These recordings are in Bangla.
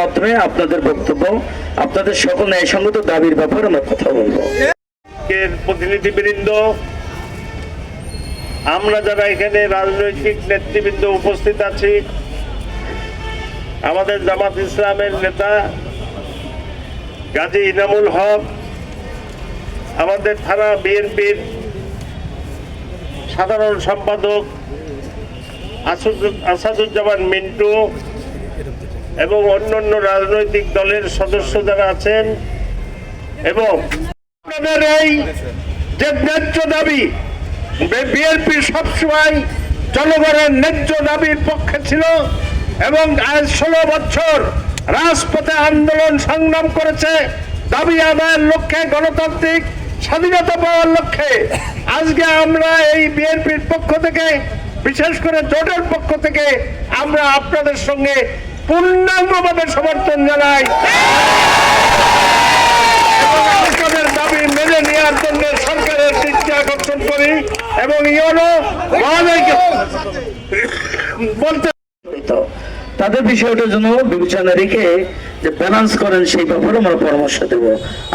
মাধ্যমে আপনাদের বক্তব্য, আপনাদের সকল ন্যায়সঙ্গত দাবির ব্যাপারে আমরা কথা বলব। প্রতিনিধিবৃন্দ, আমরা যারা এখানে রাজনৈতিক নেতৃবৃন্দ উপস্থিত আছি, আমাদের জামাত ইসলামের নেতা গাজী ইনামুল হক, আমাদের থানা বিএনপির সাধারণ সম্পাদক আসাদুজ্জামান মিন্টু এবং অন্যান্য রাজনৈতিক দলের সদস্য যারা আছেন এবং আপনাদের এই যে ন্যায্য দাবি বিএনপি সবসময় জনগণের ন্যায্য দাবির পক্ষে ছিল এবং আজ ষোলো বছর রাজপথে আন্দোলন সংগ্রাম করেছে, দাবি আদায়ের লক্ষ্যে গণতান্ত্রিক স্বাধীনতা পাওয়ার লক্ষ্যে। আজকে আমরা এই বিএনপির পক্ষ থেকে বিশেষ করে জোটের পক্ষ থেকে আমরা আপনাদের সঙ্গে পূর্ণাঙ্গভাবে সমর্থন জানাই। দাবি মেনে নেওয়ার জন্য সরকারের দৃষ্টি আকর্ষণ করি এবং ইয়নো বলতে তাদের বিষয়টার জন্য বিবেচনা রেখে যে ব্যালেন্স করেন সেই ব্যাপারে আমরা পরামর্শ দেব।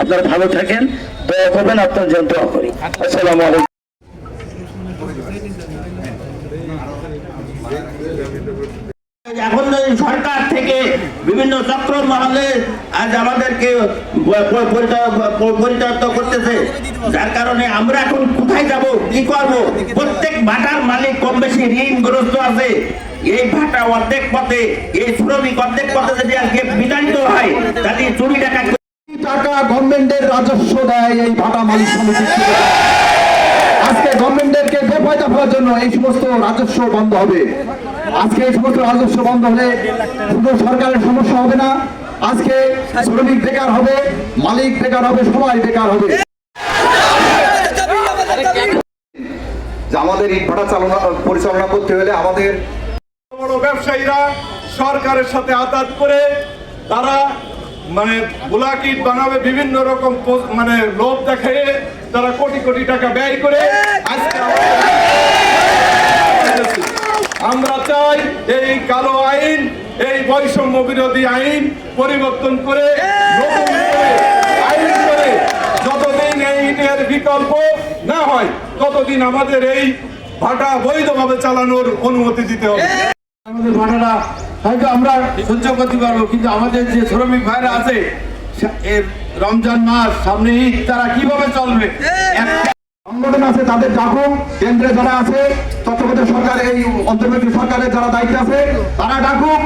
আপনারা ভালো থাকেন, দয়া করবেন, আপনার দোয়া করি। আসসালামু আলাইকুম। এখন যদি সরকার থেকে বিভিন্ন চক্র মহলে আজ আমাদেরকে পরিচালিত করতেছে। যার কারণে আমরা এখন কোথায় যাব, কি করব? প্রত্যেক ভাটার মালিক কম বেশি ঋণগ্রস্ত আছে। এই ভাটা অর্ধেক পথে, এই শ্রমিক অর্ধেক পথে যদি আজকে বিতাড়িত হয়, তাহলে চুরি টাকা টাকা গভর্নমেন্টের রাজস্ব দেয় এই ভাটা মালিক সমিতি আজকে গভর্নমেন্টেরকে বেফায়দা জন্য এই সমস্ত রাজস্ব বন্ধ হবে। আজকে এই সমস্ত রাজস্ব বন্ধ হলে শুধু সরকারের সমস্যা হবে না। আজকে শ্রমিক বেকার হবে মালিক বেকার হবে সবাই বেকার হবে। যে আমাদের ইট ভাটা চালনা পরিচালনা করতে হলে আমাদের বড় ব্যবসায়ীরা সরকারের সাথে আতাত করে তারা মানে ব্ল্যাক ইট বানাবে বিভিন্ন রকম মানে লোভ দেখে তারা কোটি কোটি টাকা ব্যয় করে আজকে চাই এই কালো আইন এই বৈষম্য বিরোধী আইন পরিবর্তন করে নতুন আইন করে যতদিন এই ইটের বিকল্প না হয় ততদিন আমাদের এই ভাটা বৈধভাবে চালানোর অনুমতি দিতে হবে। আমাদের ভাড়াটা হয়তো আমরা সহ্য করতে পারব কিন্তু আমাদের যে শ্রমিক ভাইরা আছে এর রমজান মাস সামনে ঈদ তারা কীভাবে চলবে? একটা সংগঠন আছে তাদের ডাকুক কেন্দ্রে যারা আছে সরকার এই অন্তর্বর্তী সরকারের যারা দায়িত্ব আছে, তারা ডাকুক।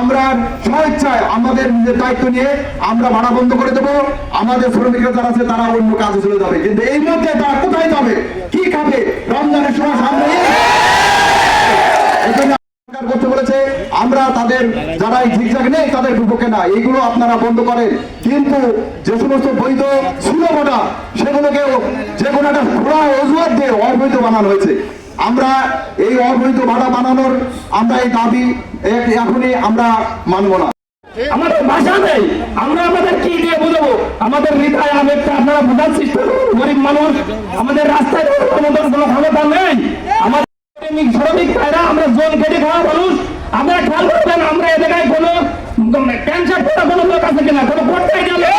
আমরা স্বেচ্ছায় আমাদের নিজের দায়িত্ব নিয়ে আমরা ভাড়া বন্ধ করে দেবো। আমাদের শ্রমিকরা যারা আছে, তারা অন্য কাজে চলে যাবে। কিন্তু এই মধ্যে তারা কোথায় যাবে? কি খাবে? রমজানের সময় সামনে সরকার করতে আপনারা বন্ধ করেন। কিন্তু যে সমস্ত বৈধ ছিল যে কোনো একটা খোলা অজুহাত দিয়ে অবৈধ বানানো হয়েছে। আমরা এই অবৈধ ভাড়া বানানোর আমরা এই দাবি এখনই আমরা মানব না। আমাদের ভাষা নেই। আমরা আমাদের কি দিয়ে বুঝাবো? আমাদের হৃদয় আবেগটা আপনারা বোঝার চেষ্টা করুন। গরিব মানুষ, আমাদের রাস্তায় মতন কোনো ক্ষমতা নেই। আমাদের শ্রমিক আমরা জোন কেটে খাওয়া মানুষ। আপনারা খেয়াল করবেন, আমরা এ জায়গায় কোনো ক্যান্সার কোনো লোক আছে কিনা? কোনো গেলে